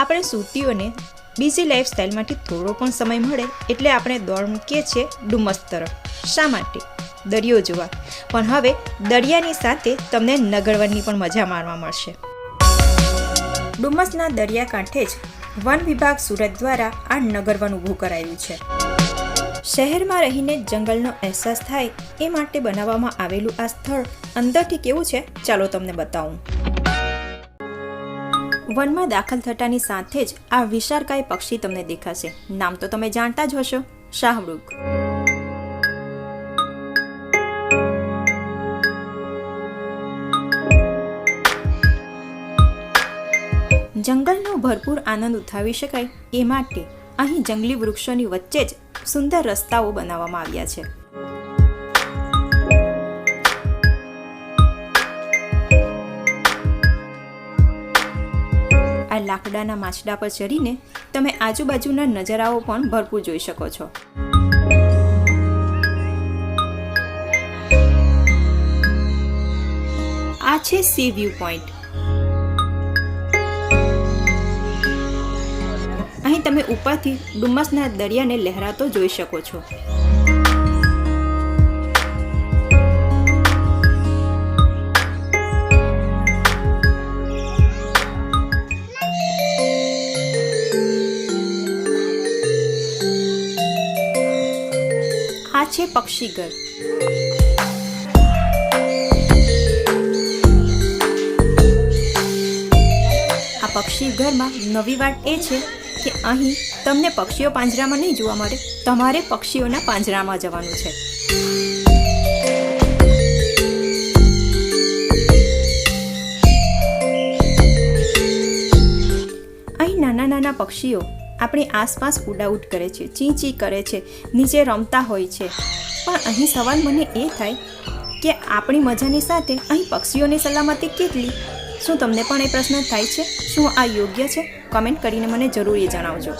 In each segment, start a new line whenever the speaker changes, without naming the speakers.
આપણે સુતીઓને બીજી લાઈફસ્ટાઈલમાંથી થોડો પણ સમય મળે એટલે આપણે દોડ મૂકીએ છીએ ડુમસ તરફ. શા માટે? દરિયો જોવા. પણ હવે દરિયાની સાથે તમને નગરવનની પણ મજા માણવા મળશે. ડુમસના દરિયાકાંઠે જ વન વિભાગ સુરત દ્વારા આ નગરવન ઊભું કરાયું છે. શહેરમાં રહીને જંગલનો અહેસાસ થાય એ માટે બનાવવામાં આવેલું આ સ્થળ અંદરથી કેવું છે ચાલો તમને બતાવું. વનમાં દાખલ થતાની સાથે જ આ વિશાળકાય પક્ષી તમને દેખાશે. નામ તો તમે જાણતા જ હશો. શાહમૃગ. જંગલનો ભરપૂર આનંદ ઉઠાવી શકાય એ માટે અહીં જંગલી વૃક્ષોની વચ્ચે જ સુંદર રસ્તાઓ બનાવવામાં આવ્યા છે. આ લાકડાના માછડા પર ચડીને તમે આજુબાજુના નજરાઓ પણ ભરપૂર જોઈ શકો છો. આ છે સી વ્યૂ પોઈન્ટ. અહીં તમે ઉપરથી ડુમ્મસના દરિયાને લહેરાતો જોઈ શકો છો. આ છે પક્ષીઘર આ પક્ષી ઘરમાં નવી વાત એ છે કે અહીં તમને પક્ષીઓ પાંજરામાં નહીં જોવા મળે, તમારે પક્ષીઓના પાંજરામાં જવાનું છે. અહીં નાના નાના પક્ષીઓ આપણી આસપાસ ઉડાઉટ કરે છે ચી ચી કરે છે, નીચે રમતા હોય છે. પણ અહીં સવાલ મને એ થાય કે આપણી મજાની સાથે અહીં પક્ષીઓની સલામતી કેટલી? શું તમને પણ એ પ્રશ્ન થાય છે? શું આ યોગ્ય છે? કમેન્ટ કરીને મને જરૂર જણાવજો.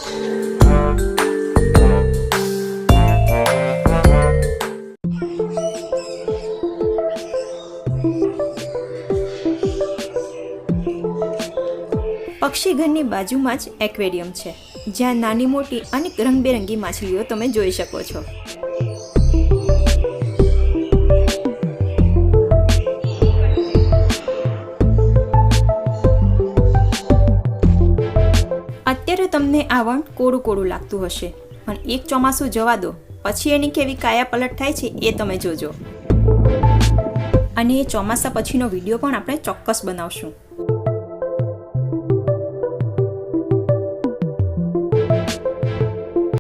પક્ષીઘરની બાજુમાં જ એક્વેરિયમ છે. જ્યાં નાની મોટી અને રંગબેરંગી માછલીઓ તમે જોઈ શકો છો. અત્યારે તમને આ વણ કોરું કોરું લાગતું હશે, પણ એક ચોમાસું જવા દો, પછી એની કેવી કાયા પલટ થાય છે એ તમે જોજો. અને એ ચોમાસા પછીનો વીડિયો પણ આપણે ચોક્કસ બનાવશું.